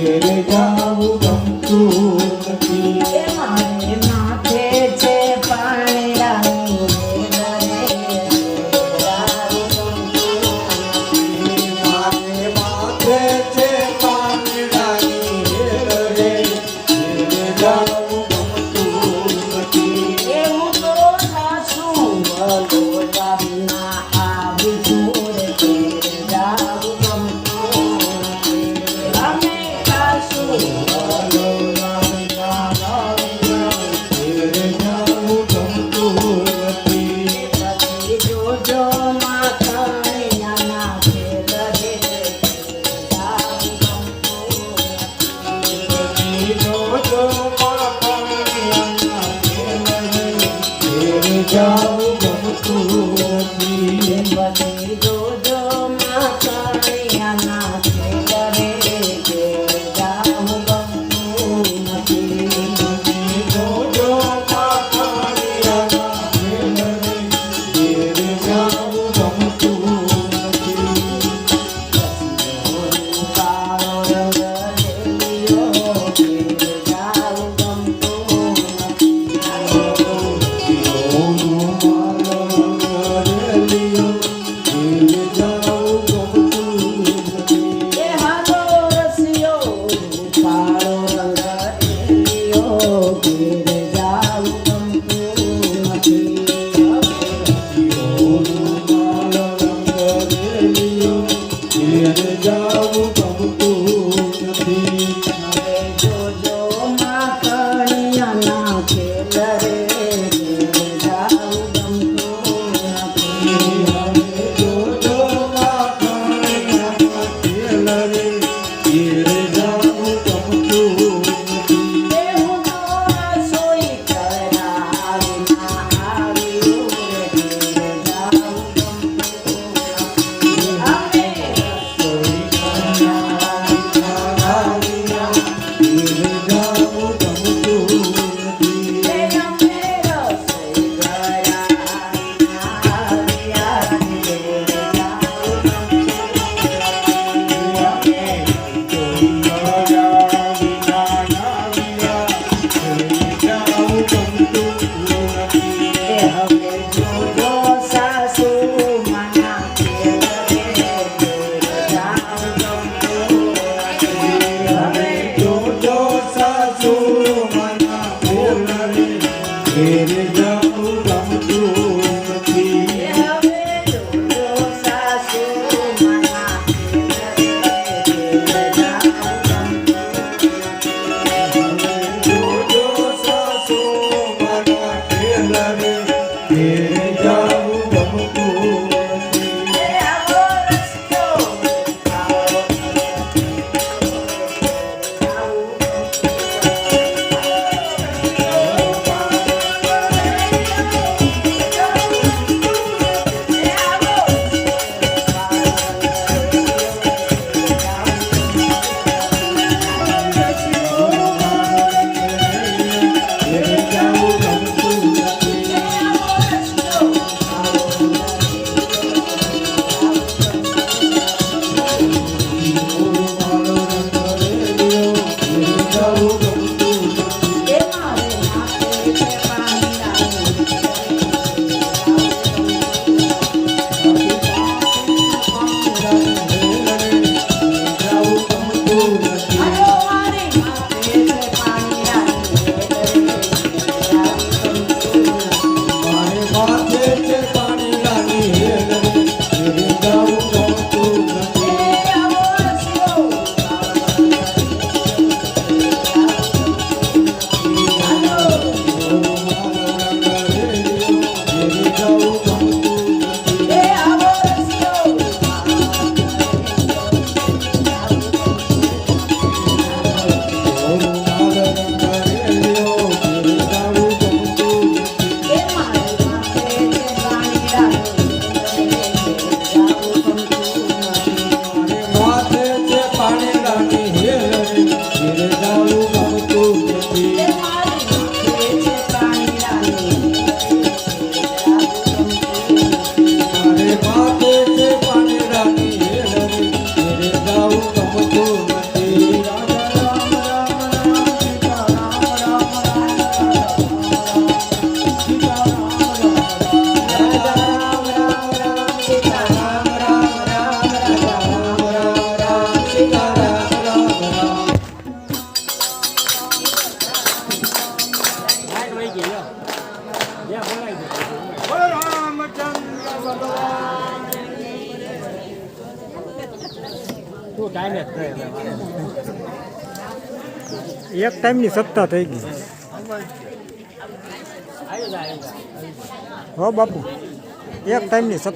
तेरे जाऊँ हम तू Give it up. Música એક ટાઈમની સત્તા થઈ ગઈ. હો બાપુ એક ટાઈમની સત્તા